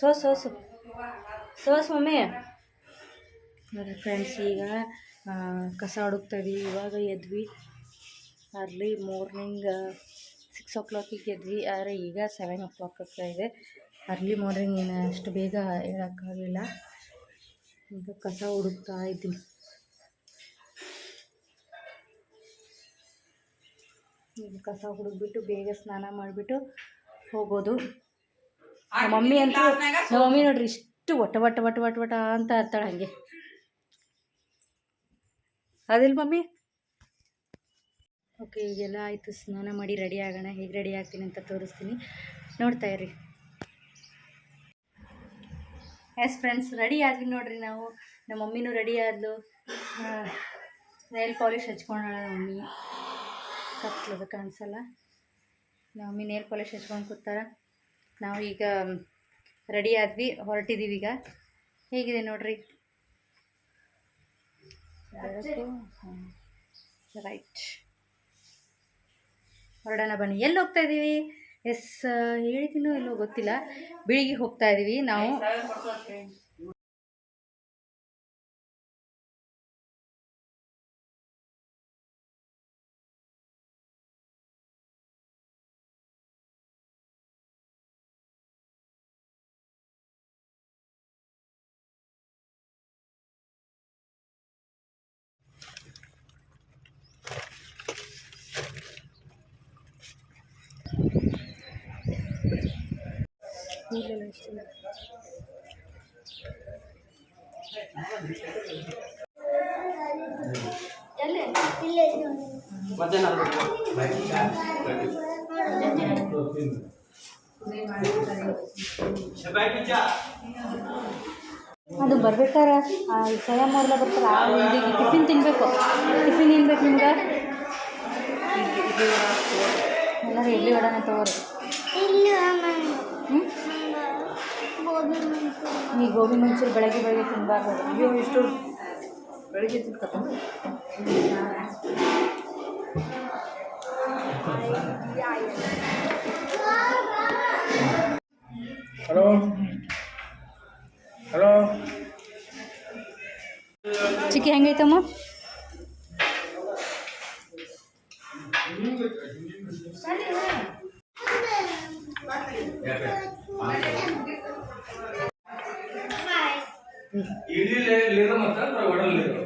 Sauce ಸೋಸು ಸೋಸ್ mummy ನೋಡಿ ಫ್ರೆಂಡ್ಸ್ ಈಗ ಕಸ ಹುಡುಕ್ತಾ ಇದೀವಿ ಇವಾಗ ಎದ್ವಿ. ಅರ್ಲಿ ಮಾರ್ನಿಂಗ್ ಸಿಕ್ಸ್ ಓ ಕ್ಲಾಕಿಗೆ ಎದ್ವಿ. ಆದರೆ ಈಗ ಸೆವೆನ್ ಓ ಕ್ಲಾಕ್ ಆಗ್ತಾ ಇದೆ. ಅರ್ಲಿ ಮಾರ್ನಿಂಗ್ ಏನು ಅಷ್ಟು ಬೇಗ ಹೇಳೋಕ್ಕಾಗಲಿಲ್ಲ ಈಗ ಕಸ ಹುಡುಕ್ತಾ ಇದ್ದೀನಿ. ಈಗ ಕಸ ಹುಡುಕ್ಬಿಟ್ಟು ಬೇಗ ಸ್ನಾನ ಮಾಡಿಬಿಟ್ಟು ಹೋಗೋದು. ನಮ್ಮ ಮಮ್ಮಿ ಅಂತ ನಮ್ಮ ಮಮ್ಮಿ ನೋಡ್ರಿ ಇಷ್ಟು ಒಟ ಒಟ ಒಟ ಒಟ ಒಟ ಅಂತ ಇರ್ತಾಳೆ ಹಂಗೆ. ಅದಿಲ್ಲ ಮಮ್ಮಿ? ಓಕೆ ಈಗೆಲ್ಲ ಆಯಿತು. ಸ್ನಾನ ಮಾಡಿ ರೆಡಿ ಆಗೋಣ. ಹೇಗೆ ರೆಡಿ ಆಗ್ತೀನಿ ಅಂತ ತೋರಿಸ್ತೀನಿ. ನೋಡ್ತಾ ಇರಿ. ಎಸ್ ಫ್ರೆಂಡ್ಸ್ ರೆಡಿ ಆದ್ವಿ ನೋಡ್ರಿ ನಾವು. ನಮ್ಮ ಮಮ್ಮಿನೂ ರೆಡಿ ಆದ್ಲು. ನೈಲ್ ಪಾಲಿಶ್ ಹಚ್ಕೊಂಡಾಳ ನಮ್ಮ ಮಮ್ಮಿ. ಕತ್ಲದು ಅನ್ಸಲ್ಲ ನಮ್ಮ ಮಮ್ಮಿ ನೇಲ್ ಪಾಲಿಶ್ ಹಚ್ಕೊಂಡು ಕೂತಾರ ನಾವು ಈಗ ರೆಡಿ ಆದ್ವಿ ಹೊರಟಿದ್ದೀವಿ ಈಗ. ಹೇಗಿದೆ ನೋಡ್ರಿ? ರೈಟ್ ಹೊರಡೋಣ ಬನ್ನಿ. ಎಲ್ಲಿ ಹೋಗ್ತಾ ಇದ್ದೀವಿ ಎಸ್ ಹೇಳಿದ್ದೀನೋ ಎಲ್ಲೋ ಗೊತ್ತಿಲ್ಲ. ಬಿಳಿಗೆ ಹೋಗ್ತಾ ಇದ್ದೀವಿ ನಾವು. ಇಲ್ಲೆಲ್ಲ ಇಷ್ಟ ಅದು ಬರ್ಬೇಕಾರೆ ಸ್ವಯಂ ಅವ್ರೆಲ್ಲ ಬರ್ತಾರೆ ಆ ಟಿಫಿನ್ ತಿನ್ನಬೇಕು ಟಿಫಿನ್ ಏನು ಬೇಕು ನಿಮ್ಗೆ? ಎಲ್ಲರೂ ಎಲ್ಲಿ ಒಡನೆ ತಗೋರಿ? ಹ್ಞೂ ಈ ಗೋಬಿ ಮಂಚೂರಿ ಬೆಳಗ್ಗೆ ಬೆಳಗ್ಗೆ ತಿನ್ನಬಾರ್ದು ಅಯ್ಯೋ ಇಷ್ಟು ಬೆಳಗ್ಗೆ ತಿನ್ಕತ್ತ? ಹಲೋ? ಹಲೋ? ಚಿಕ್ಕಿ ಹೆಂಗೈತಮ್ಮ? ಇಡೀ ಲೇದ ಮತ್ತೆ ಒಡಲ್ ಲೇದ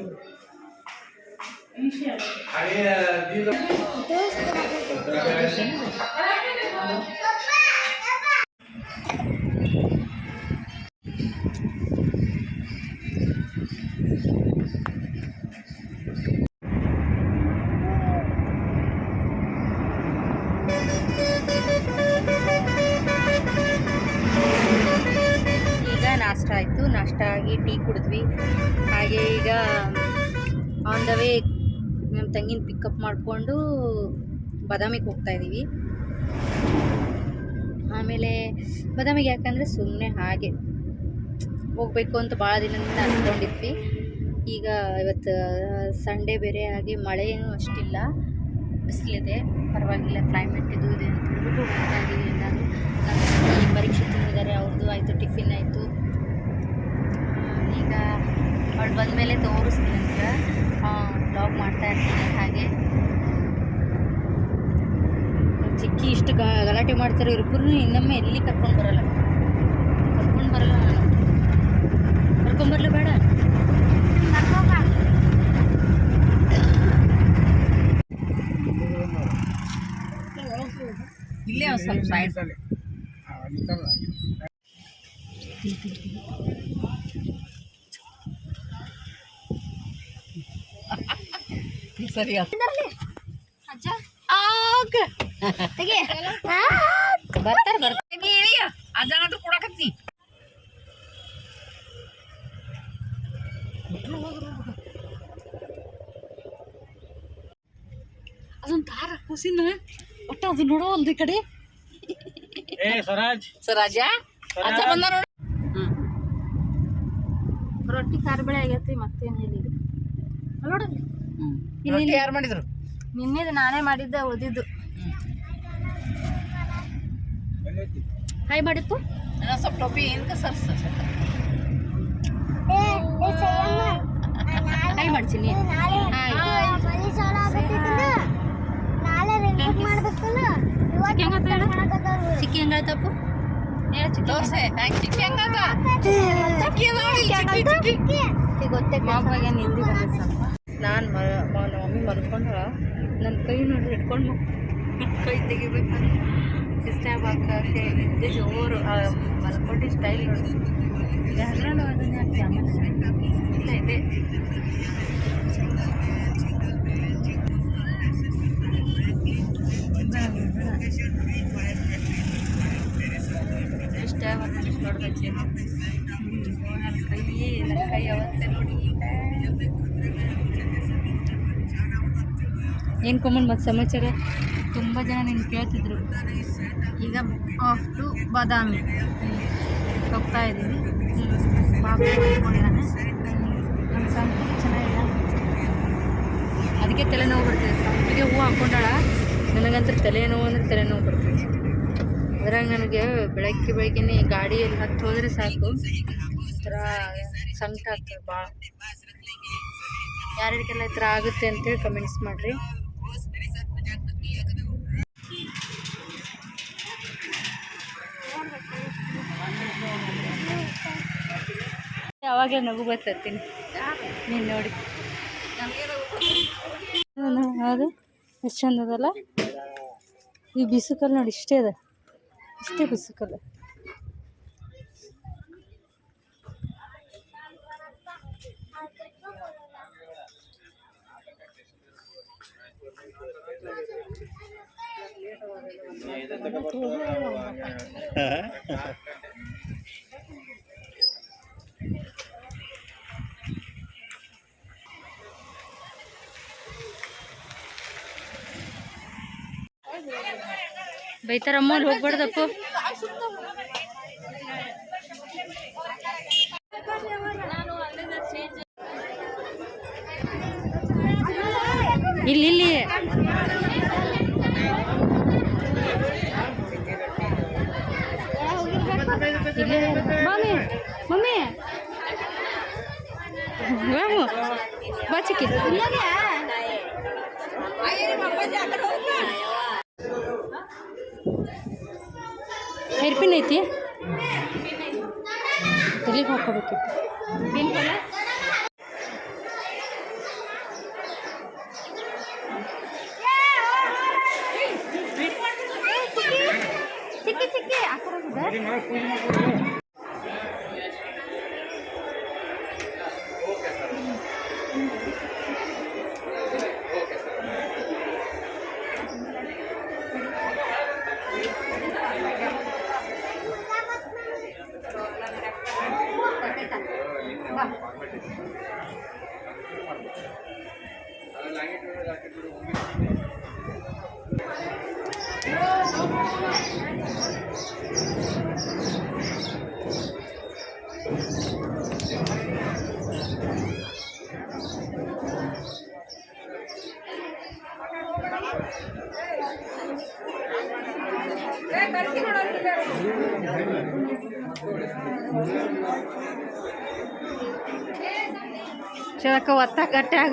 ನಾಷ್ಟ ಆಯಿತು. ನಾಷ್ಟ ಆಗಿ ಟೀ ಕುಡಿದ್ವಿ. ಹಾಗೆ ಈಗ ಆನ್ ದ ವೇ ನಮ್ಮ ತಂಗಿನ ಪಿಕಪ್ ಮಾಡಿಕೊಂಡು ಬಾದಾಮಿಗೆ ಹೋಗ್ತಾ ಇದ್ದೀವಿ ಆಮೇಲೆ ಬಾದಾಮಿಗೆ ಯಾಕಂದರೆ ಸುಮ್ಮನೆ ಹಾಗೆ ಹೋಗಬೇಕು ಅಂತ ಭಾಳ ದಿನದಿಂದ ಅಂದ್ಕೊಂಡಿದ್ವಿ ಈಗ ಇವತ್ತು ಸಂಡೇ ಬೇರೆ ಹಾಗೆ ಮಳೆ ಏನೂ ಅಷ್ಟಿಲ್ಲ. ಬಿಸಿಲಿದೆ. ಪರವಾಗಿಲ್ಲ ಕ್ಲೈಮೇಟ್ ಇದು ಇದೆ ಅಂತ ಹೇಳ್ಬಿಟ್ಟು ಹೋಗ್ತಾ ಇದ್ದೀವಿ ಎಲ್ಲರೂ. ನಮ್ಮ ಪರೀಕ್ಷೆ ತಿಂದಿದ್ದಾರೆ. ಅವ್ರದ್ದು ಆಯಿತು, ಟಿಫಿನ್ ಆಯಿತು. ಈಗ ಅವಳು ಬಂದಮೇಲೆ ತೋರಿಸ್ತೀನಿ ಅಂತ ಬ್ಲಾಗ್ ಮಾಡ್ತಾ ಇರ್ತೀನಿ ಹಾಗೆ. ಚಿಕ್ಕಿ ಇಷ್ಟು ಗಲಾಟೆ ಮಾಡ್ತಾರೆ ಇಬ್ಬರು ಇನ್ನೊಮ್ಮೆ ಎಲ್ಲಿ ಕರ್ಕೊಂಡು ಬರಲ್ಲ. ಕರ್ಕೊಂಡು ಬರಲ್ಲ ನಾನು. ಕರ್ಕೊಂಬರ್ಲಿ ಬೇಡ. ಇಲ್ಲೇ ಒಂದು ಸ್ವಲ್ಪ ಸರಿ ಬರ್ತಾರ ಬರ್ತೀನಿ ಅಜ್ಜನಂತೂ ತಾರ ಕೂಸಿನ. ಒಟ್ಟ ಅದು ನೋಡೋ ಅಲ್ದ ಕಡೆ. ಏ ಸ್ವರಾಜ್. ಸ್ವರಾಜ? ಅಜ್ಜ ಬಂದ ನೋಡಿ. ರೊಟ್ಟಿ ಖಾರ ಬೆಳೆ ಆಗೈತಿ ಮತ್ತೇನು ಹೇಳಿ ನೋಡ್ರಿ ರೊಟ್ಟಿ ಯಾರು ಮಾಡಿದ್ರು? ನಿನ್ನೆದು ನಾನೇ ಮಾಡಿದ್ದೆ ಉಳಿದಿದ್ದು. ಹಾಯ್ ಮಾಡಿತ್ತು ಸ್ವಲ್ಪ ಟೋಪಿ ಏನು ಸರ್ ಹಾಯ್. ಮಾಡ್ತೀನಿ ಚಿಕ್ಕಿ ಹೆಂಗಾಯ್ತಪ್ಪು ಹೇಳ ಚಿಕ್ಕಿ ದೋಸೆ ಚಿಕ್ಕಿ ಹೆಂಗದ ಚಿಕ್ಕಿ ನೋಡಿ ಚಿಕ್ಕಿ ಚಿಕ್ಕಿ. ಗೊತ್ತೇ ಮಾವಾಗ ನಿಂದಿ ಬಂದ ನಾನು ಮ ನಮ್ಮ ಮಮ್ಮಿ ಮಲ್ಕೊಂಡ್ರ ನನ್ನ ಕೈ ನೋಡಿ ಹಿಡ್ಕೊಂಡು ಕೈ ತೆಗಿಬೇಕು ಇಷ್ಟ ಹಾಕಿ ಜೋರು ಮಲ್ಕೊಂಡು ಸ್ಟೈಲ್ ನೋಡಿ. ಈಗ ಹನ್ನೆರಡು ಅದನ್ನೇ ಹಾಕಿ ಆಮೇಲೆ ಇಲ್ಲ ಇದೆ ನೋಡ್ಬೇಕು. ನನ್ನ ಕೈ ನನ್ನ ಕೈ ಅವತ್ತೆ ನೋಡಿ ಏನು ಕೊಮ್ಮನ್ ಮತ್ತು ಸಮಾಚಾರ? ತುಂಬ ಜನ ನಿನ್ನ ಕೇಳ್ತಿದ್ರು. ಈಗ ಆಫ್ ಟು ಬಾದಾಮಿ. ಹೋಗ್ತಾ ಇದ್ದೀವಿ ಚೆನ್ನಾಗಿಲ್ಲ ಅದಕ್ಕೆ ತಲೆನೋವು ಬರ್ತಿದೆ ಸಂಪಿಗೆ ಹೂವು ಹಾಕ್ಕೊಂಡಾಳ. ನನಗಂತೂ ತಲೆನೋವು ಅಂದರೆ ತಲೆನೋವು ಬರ್ತದೆ ಅದ್ರಾಗ ನನಗೆ ಬೆಳಗ್ಗೆ ಬೆಳಗ್ಗೆನೆ ಗಾಡಿಯಲ್ಲಿ ಹತ್ತು ಹೋದರೆ ಸಾಕು. ಒಂಥರ ಸಂಕಟ ಆಗ್ತದೆ ಭಾಳ. ಯಾರ್ಯಾರಿಗೆಲ್ಲ ಈ ಥರ ಆಗುತ್ತೆ ಅಂತೇಳಿ ಕಮೆಂಟ್ಸ್ ಮಾಡಿರಿ. ಯಾವಾಗಲೇ ನಗು ಬರ್ತರ್ತೀನಿ ನೀನು ನೋಡಿ. ಅದು ಎಷ್ಟು ಚಂದ ಅದಲ್ಲ ಈ ಬಿಸುಕಲ್ ನೋಡಿ, ಇಷ್ಟೇ ಅದ. ಇಷ್ಟೇ ಬಿಸುಕಲ್ಲ ಬೈತಾರಮ್ಮ ಅಮ್ಮಲ್ಲಿ ಹೋಗ್ಬಾರ್ದಪ್ಪ. ಇಲ್ಲಿ ಇಲ್ಲಿ. Mummy mummy. ರಾಮು ಬಾ ಚಿಕ್ಕಿ ಹೇರ್ ಪಿನ್ ಐತಿ ತಲೆಗೆ ಹಾಕೋಬೇಕಿತ್ತು ಪಿನ್ ಕಲ ಚಿಕ್ಕಿ ಚಿಕ್ಕಿ ಆ ಕಡೆ ಹೋಗುದಾ? ಚಳಕ ಒತ್ತ ಗಟ್ಟ್ಯಾಗ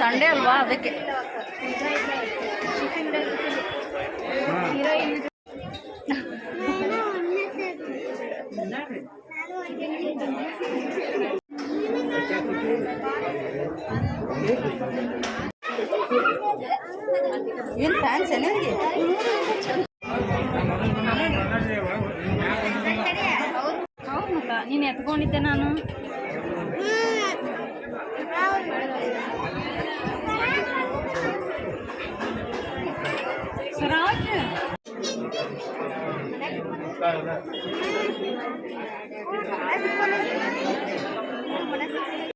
ಸಂಡೇ ಅಲ್ವಾ ಅದಕ್ಕೆ ini nih tuh kondisi nano Terima kasih.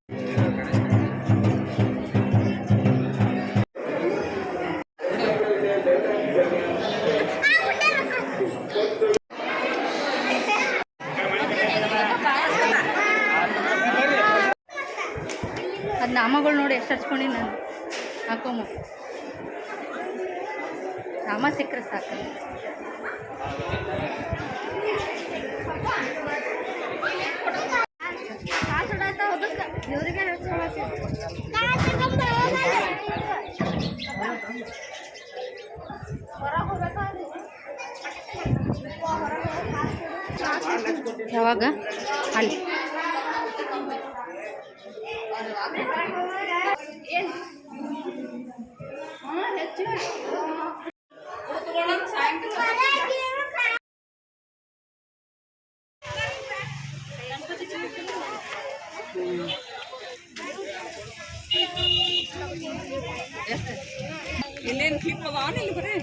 ಅದು ನಾಮಗಳು ನೋಡಿ ಎಷ್ಟು ಹಚ್ಕೊಂಡು ನಾನು. ಹಾಕೋಮ. ನಾಮ ಸಿಕ್ಕರೆ ಸಾಕು. ಯಾವಾಗ? ಅಲ್ಲಿ. ಇಲ್ಲೇನು ಕ್ಲಿಪ್ ಅದಾವ ಇಲ್ಲಿ ಬರೇ.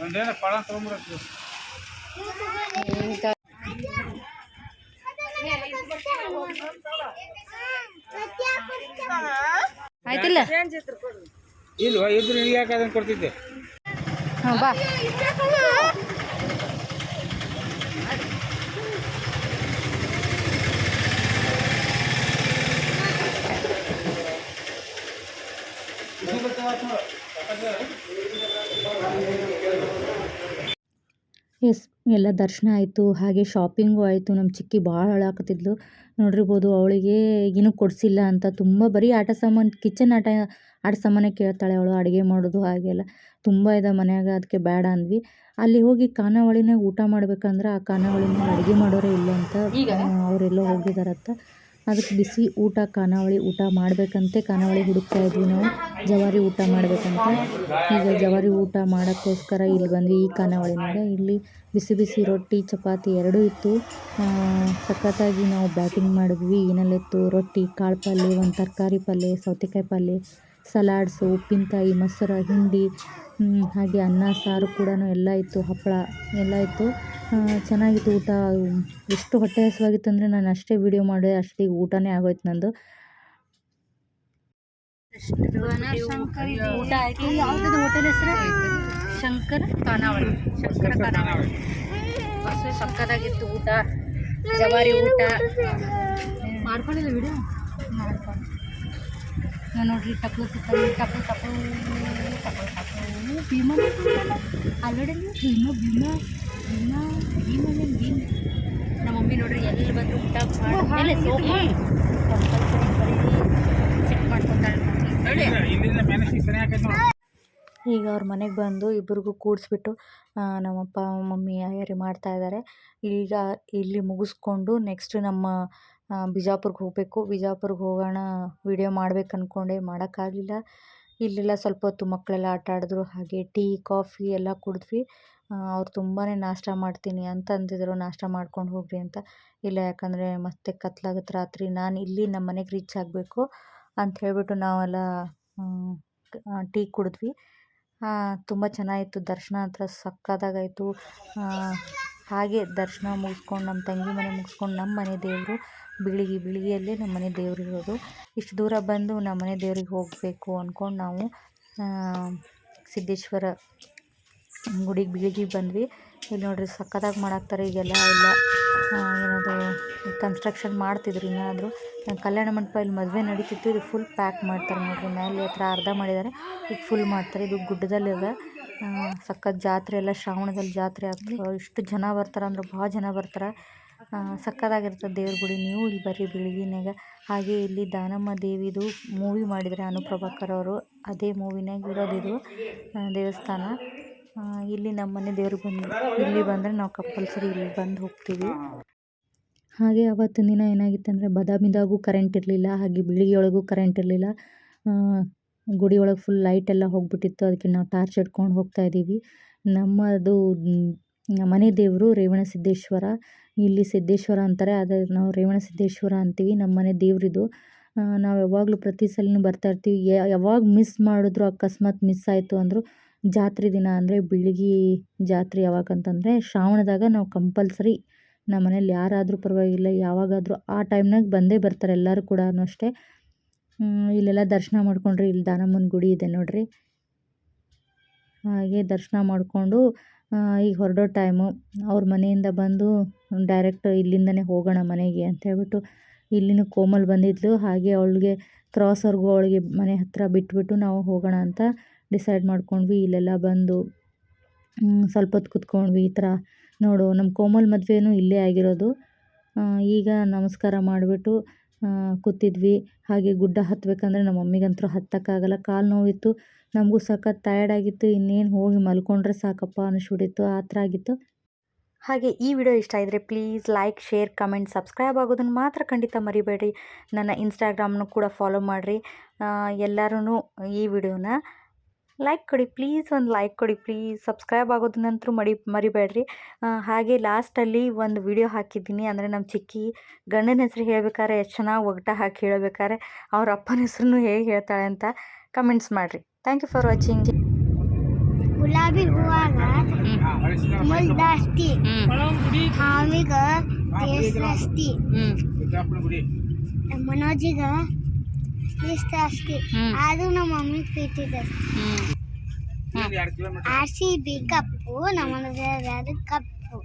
ಒಂದೇನ ಪಳ ಈಗ ಆಯ್ತಿಲ್ಲ? ಇಲ್ವಾ? ಇದ್ರು ಯಾಕೆ ಅದನ್ನ ಕೊಡ್ತಿದ್ದೆ? ಹಾಂ ಬಾ. ಎಸ್ ಎಲ್ಲ ದರ್ಶನ ಆಯಿತು ಹಾಗೆ ಶಾಪಿಂಗು ಆಯಿತು. ನಮ್ಮ ಚಿಕ್ಕಿ ಭಾಳ ಅಳಾಕತ್ತಿದ್ಲು. ನೋಡಿರ್ಬೋದು ಅವಳಿಗೆ ಏನೂ ಕೊಡಿಸಿಲ್ಲ ಅಂತ. ತುಂಬ ಬರೀ ಆಟ ಸಾಮಾನು ಕಿಚನ್ ಆಟ ಆಟ ಸಾಮಾನೇ ಕೇಳ್ತಾಳೆ ಅವಳು ಅಡುಗೆ ಮಾಡೋದು ಹಾಗೆಲ್ಲ. ತುಂಬ ಇದೆ ಮನ್ಯಾಗ ಅದಕ್ಕೆ ಬೇಡ ಅಂದ್ವಿ. ಅಲ್ಲಿ ಹೋಗಿ ಖಾನಾವಳಿನಾಗ ಊಟ ಮಾಡ್ಬೇಕಂದ್ರೆ ಆ ಖಾನಾವಳಿನಾಗ ಅಡುಗೆ ಮಾಡೋರೇ ಇಲ್ಲ ಅಂತ ಅವರೆಲ್ಲೋ ಹೋಗಿದಾರಂತ ಅದಕ್ಕೆ ಬಿಸಿ ಊಟ, ಖಾನಾವಳಿ ಊಟ ಮಾಡಬೇಕಂತೆ. ಖಾನಾವಳಿ ಹುಡುಕ್ತಾ ಇದ್ವಿ ನಾವು. ಜವಾರಿ ಊಟ ಮಾಡಬೇಕಂತ. ಈಗ ಜವಾರಿ ಊಟ ಮಾಡೋಕ್ಕೋಸ್ಕರ ಇಲ್ಲಿ ಬಂದ್ವಿ ಈ ಖಾನಾವಳಿನಾಗ ಇಲ್ಲಿ ಬಿಸಿ ಬಿಸಿ ರೊಟ್ಟಿ, ಚಪಾತಿ ಎರಡೂ ಇತ್ತು. ಸಖತ್ತಾಗಿ ನಾವು ಬ್ಯಾಟಿಂಗ್ ಮಾಡಿದ್ವಿ. ಏನೆಲ್ಲಿತ್ತು ರೊಟ್ಟಿ, ಕಾಳು ಪಲ್ಯ ಒಂದು ತರಕಾರಿ ಪಲ್ಯ ಸೌತೆಕಾಯಿ ಪಲ್ಯ ಸಲಾಡ್ಸು, ಉಪ್ಪಿನಕಾಯಿ, ಮೊಸರು, ಹಿಂಡಿ ಹಾಗೆ ಅನ್ನ ಸಾರು ಕೂಡ ಎಲ್ಲ ಇತ್ತು ಹಪ್ಪಳ ಎಲ್ಲ ಇತ್ತು. ಚೆನ್ನಾಗಿತ್ತು ಊಟ. ಎಷ್ಟು ಹೊಟ್ಟೆ ಹಸಿವಾಗಿತ್ತು ಅಂದರೆ ನಾನು ಅಷ್ಟೇ ವೀಡಿಯೋ ಮಾಡಿದೆ ಅಷ್ಟಿಗೆ ಊಟನೇ ಆಗೋಯ್ತು ನಂದು. ಊಟ ಆಯ್ತು. ಯಾವ್ದು ಹೋಟೆಲ್ ಹೆಸರು? ಶಂಕರ್ ಖಾನಾವಳಿ. ಶಂಕರ ಖಾನಾವಳಿ. ಬಸ್ಸು ಶಂಕರಾಗಿತ್ತು ಊಟ. ಜವಾರಿ ಊಟ. ಮಾಡ್ಕೊಂಡಿಲ್ಲ ವಿಡಿಯೋ ಮಾಡ್ಕೊಂಡು ನಾನು ನೋಡ್ರಿ ಟಪ್ಲು ಟಪ್ಪು ಟಪ್ಪು ಟಪ್ಪು ಟಪ್ಪು ಟಪ್ಪು ಭೀಮ ಆಲ್ರೆಡಿ ಭೀಮ ಭೀಮ ಭೀಮ ಭೀಮ ಭೀಮ ನಮ್ಮ ಮಮ್ಮಿ ನೋಡ್ರಿ ಎಲ್ಲಿ ಬಂದು ಊಟ ಮಾಡಿ ಚೆಕ್ ಮಾಡ್ಕೊತಾಳೆ ಈಗ ಅವ್ರ ಮನೆಗೆ ಬಂದು ಇಬ್ಬರಿಗೂ ಕೂಡಿಸ್ಬಿಟ್ಟು ನಮ್ಮಪ್ಪ ಮಮ್ಮಿ ಆಯಾರಿ ಮಾಡ್ತಾ ಇದ್ದಾರೆ ಈಗ ಇಲ್ಲಿ ಮುಗಿಸ್ಕೊಂಡು ನೆಕ್ಸ್ಟ್ ನಮ್ಮ ಬಿಜಾಪುರ್ಗೆ ಹೋಗಬೇಕು. ಬಿಜಾಪುರ್ಗೆ ಹೋಗೋಣ ವಿಡಿಯೋ ಮಾಡ್ಬೇಕು ಅಂದ್ಕೊಂಡೆ ಮಾಡೋಕ್ಕಾಗಲಿಲ್ಲ. ಇಲ್ಲೆಲ್ಲ ಸ್ವಲ್ಪ ಹೊತ್ತು ಮಕ್ಕಳೆಲ್ಲ ಆಟ ಆಡಿದ್ರು. ಹಾಗೆ ಟೀ, ಕಾಫಿ ಎಲ್ಲ ಕುಡಿದ್ವಿ. ಅವ್ರು ತುಂಬಾ ನಾಷ್ಟ ಮಾಡ್ತೀನಿ ಅಂತ ಅಂದಿದ್ರು. ನಾಷ್ಟ ಮಾಡ್ಕೊಂಡು ಹೋಗ್ರಿ ಅಂತ. ಇಲ್ಲ ಯಾಕಂದರೆ ಮತ್ತೆ ಕತ್ಲಾಗುತ್ತೆ ರಾತ್ರಿ. ನಾನು ಇಲ್ಲಿ ನಮ್ಮ ಮನೆಗೆ ರೀಚ್ ಆಗಬೇಕು ಅಂತ ಹೇಳಿಬಿಟ್ಟು ನಾವೆಲ್ಲ ಟೀ ಕುಡಿದ್ವಿ. ತುಂಬ ಚೆನ್ನಾಗಿತ್ತು. ದರ್ಶನ ಹತ್ರ ಸಕ್ಕತ್ತಾಗಾಯಿತು. ಹಾಗೆ ದರ್ಶನ ಮುಗಿಸ್ಕೊಂಡು ನಮ್ಮ ತಂಗಿ ಮನೆ ಮುಗಿಸ್ಕೊಂಡು ನಮ್ಮ ಮನೆ ದೇವರು ಬಿಳಿಗಿ, ಬಿಳಿಗಿಯಲ್ಲೇ ನಮ್ಮ ಮನೆ ದೇವ್ರು ಇರೋದು. ಇಷ್ಟು ದೂರ ಬಂದು ನಮ್ಮ ಮನೆ ದೇವ್ರಿಗೆ ಹೋಗಬೇಕು ಅಂದ್ಕೊಂಡು ನಾವು ಸಿದ್ದೇಶ್ವರ ಗುಡಿಗೆ ಬೀಳಿಗೆ ಬಂದ್ವಿ. ಇಲ್ಲಿ ನೋಡ್ರಿ ಸಕ್ಕತ್ತಾಗಿ ಮಾಡಾಕ್ತಾರೆ ಈಗೆಲ್ಲ, ಎಲ್ಲ ಏನದು ಕನ್ಸ್ಟ್ರಕ್ಷನ್ ಮಾಡ್ತಿದ್ರು ಇನ್ನಾದರೂ. ಕಲ್ಯಾಣ ಮಂಟಪ ಇಲ್ಲಿ ಮದುವೆ ನಡೀತಿತ್ತು. ಇದು ಫುಲ್ ಪ್ಯಾಕ್ ಮಾಡ್ತಾರೆ ನೋಡ್ರಿ. ಮೇಲೆ ಹತ್ರ ಅರ್ಧ ಮಾಡಿದ್ದಾರೆ. ಈಗ ಫುಲ್ ಮಾಡ್ತಾರೆ. ಇದು ಗುಡ್ಡದಲ್ಲಿದೆ. ಸಖತ್ ಜಾತ್ರೆ ಎಲ್ಲ ಶ್ರಾವಣದಲ್ಲಿ ಜಾತ್ರೆ ಆಗ್ತದೆ. ಇಷ್ಟು ಜನ ಬರ್ತಾರೆ ಅಂದ್ರೆ ಭಾಳ ಜನ ಬರ್ತಾರೆ. ಆ, ಸಕ್ಕತ್ತಾಗಿರ್ತದೆ ದೇವ್ರ ಗುಡಿ. ನೀವು ಇಲ್ಲಿ ಬರ್ರಿ ಬೆಳಗಿನಾಗ ಹಾಗೆ ಇಲ್ಲಿ ದಾನಮ್ಮ ದೇವಿದು ಮೂವಿ ಮಾಡಿದರೆ ಅನುಪ್ರಭಾಕರ್ ಅವರು. ಅದೇ ಮೂವಿನಾಗ ಇರೋದು ಇದು ದೇವಸ್ಥಾನ. ಇಲ್ಲಿ ನಮ್ಮ ಮನೆ ಬಂದು ಇಲ್ಲಿ ಬಂದರೆ ನಾವು ಕಂಪಲ್ಸರಿ ಇಲ್ಲಿ ಬಂದು ಹೋಗ್ತೀವಿ. ಹಾಗೆ ಅವತ್ತಿನ ದಿನ ಏನಾಗಿತ್ತು ಅಂದರೆ ಬದಾಮಿದಾಗೂ ಕರೆಂಟ್ ಇರಲಿಲ್ಲ ಹಾಗೆ ಬಿಳಿಗಿ ಒಳಗೂ ಕರೆಂಟ್ ಇರಲಿಲ್ಲ ಗುಡಿ ಒಳಗೆ ಫುಲ್ ಲೈಟ್ ಎಲ್ಲ ಹೋಗಿಬಿಟ್ಟಿತ್ತು. ಅದಕ್ಕೆ ನಾವು ಟಾರ್ಚ್ ಹಿಡ್ಕೊಂಡು ಹೋಗ್ತಾ ಇದ್ದೀವಿ. ನಮ್ಮದು ಮನೆ ದೇವರು ರೇವಣ ಸಿದ್ದೇಶ್ವರ. ಇಲ್ಲಿ ಸಿದ್ದೇಶ್ವರ ಅಂತಾರೆ. ಆದರೆ ನಾವು ರೇವಣ ಸಿದ್ದೇಶ್ವರ ಅಂತೀವಿ. ನಮ್ಮ ಮನೆ ದೇವರಿದು. ನಾವು ಯಾವಾಗಲೂ ಪ್ರತಿ ಸಲನೂ ಬರ್ತಾ ಇರ್ತೀವಿ. ಯಾ- ಯಾವಾಗ ಮಿಸ್ ಮಾಡಿದ್ರು ಅಕಸ್ಮಾತ್ ಮಿಸ್ ಆಯಿತು ಅಂದರೂ ಜಾತ್ರೆ ದಿನ ಅಂದರೆ ಬೆಳಗ್ಗೆ ಜಾತ್ರೆ ಯಾವಾಗ ಅಂತಂದರೆ ಶ್ರಾವಣದಾಗ ನಾವು ಕಂಪಲ್ಸರಿ ನಮ್ಮ ಮನೇಲಿ ಯಾರಾದರೂ ಪರವಾಗಿಲ್ಲ. ಯಾವಾಗಾದರೂ ಆ ಟೈಮ್ನಾಗ ಬಂದೇ ಬರ್ತಾರೆ ಎಲ್ಲರೂ ಕೂಡ ಅಷ್ಟೇ. ಇಲ್ಲೆಲ್ಲ ದರ್ಶನ ಮಾಡ್ಕೊಂಡ್ರಿ, ಇಲ್ಲಿ ದಾನಮ್ಮನ ಗುಡಿ ಇದೆ ನೋಡ್ರಿ. ಹಾಗೆ ದರ್ಶನ ಮಾಡಿಕೊಂಡು ಈಗ ಹೊರಡೋ ಟೈಮು ಅವ್ರ ಮನೆಯಿಂದ ಬಂದು ಡೈರೆಕ್ಟ್ ಇಲ್ಲಿಂದನೇ ಹೋಗೋಣ ಮನೆಗೆ ಅಂತ ಹೇಳ್ಬಿಟ್ಟು ಇಲ್ಲಿನ ಕೋಮಲ್ ಬಂದಿದ್ಲು. ಹಾಗೆ ಅವಳಿಗೆ ಕ್ರಾಸ್ವರೆಗೂ ಅವಳಿಗೆ ಮನೆ ಹತ್ತಿರ ಬಿಟ್ಬಿಟ್ಟು ನಾವು ಹೋಗೋಣ ಅಂತ ಡಿಸೈಡ್ ಮಾಡ್ಕೊಂಡ್ವಿ. ಇಲ್ಲೆಲ್ಲ ಬಂದು ಸ್ವಲ್ಪ ಹೊತ್ತು ಕುತ್ಕೊಂಡ್ವಿ. ಈ ಥರ ನೋಡು ನಮ್ಮ ಕೋಮಲ್ ಮದುವೆನೂ ಇಲ್ಲೇ ಆಗಿರೋದು. ಈಗ ನಮಸ್ಕಾರ ಮಾಡಿಬಿಟ್ಟು ಕೂತಿದ್ವಿ. ಹಾಗೆ ಗುಡ್ಡ ಹತ್ತಬೇಕಂದ್ರೆ ನಮ್ಮ ಮಮ್ಮಿಗಂತೂ ಹತ್ತಕ್ಕಾಗಲ್ಲ. ಕಾಲು ನೋವಿತ್ತು. ನಮಗೂ ಸಖತ್ ಟಯರ್ಡ್ ಆಗಿತ್ತು. ಇನ್ನೇನು ಹೋಗಿ ಮಲ್ಕೊಂಡ್ರೆ ಸಾಕಪ್ಪ ಅನ್ನಿಸ್ಬಿಟ್ಟಿತ್ತು ಆ ಥರ ಆಗಿತ್ತು. ಹಾಗೆ ಈ ವಿಡಿಯೋ ಇಷ್ಟ ಇದ್ದರೆ please like share comment subscribe ಆಗೋದನ್ನು ಮಾತ್ರ ಖಂಡಿತ ಮರಿಬೇಡಿ. ನನ್ನ ಇನ್ಸ್ಟಾಗ್ರಾಮ್ನು ಕೂಡ ಫಾಲೋ ಮಾಡಿರಿ. ಎಲ್ಲರೂ ಈ ವಿಡಿಯೋನ ಲೈಕ್ ಕೊಡಿ ಪ್ಲೀಸ್ ಒಂದು ಲೈಕ್ ಕೊಡಿ ಪ್ಲೀಸ್ ಸಬ್ಸ್ಕ್ರೈಬ್ ಆಗೋದನ್ನಂತೂ ಮಡಿ ಮರಿಬೇಡ್ರಿ. ಹಾಗೆ ಲಾಸ್ಟಲ್ಲಿ ಒಂದು ವಿಡಿಯೋ ಹಾಕಿದ್ದೀನಿ. ಅಂದರೆ ನಮ್ಮ ಚಿಕ್ಕಿ ಗಂಡನ ಹೆಸರು ಹೇಳ್ಬೇಕಾದ್ರೆ ಎಷ್ಟು ಚೆನ್ನಾಗಿ ಒಗಟ ಹಾಕಿ ಹೇಳಬೇಕಾದ್ರೆ ಅವ್ರ ಅಪ್ಪನ ಹೆಸರನ್ನು ಹೇಗೆ ಹೇಳ್ತಾಳೆ ಅಂತ ಕಮೆಂಟ್ಸ್ ಮಾಡಿರಿ. ಥ್ಯಾಂಕ್ ಯು ಫಾರ್ ವಾಚಿಂಗ್ ಗುಲಾಬಿ ಹೂವಾಗ ಮುಲ್ ಜಾಸ್ತಿ ಹಾವಿಗ ಟೇಸ್ಟ್ ಜಾಸ್ತಿ ಗುಡಿ. ಮನೋಜಿಗ ಟೇಸ್ಟ್ ಅಷ್ಟೇ. ಅದು ನಮ್ಮ mummy kilometre. R C B cup ನಮ್ಮ ಕಪ್ಪು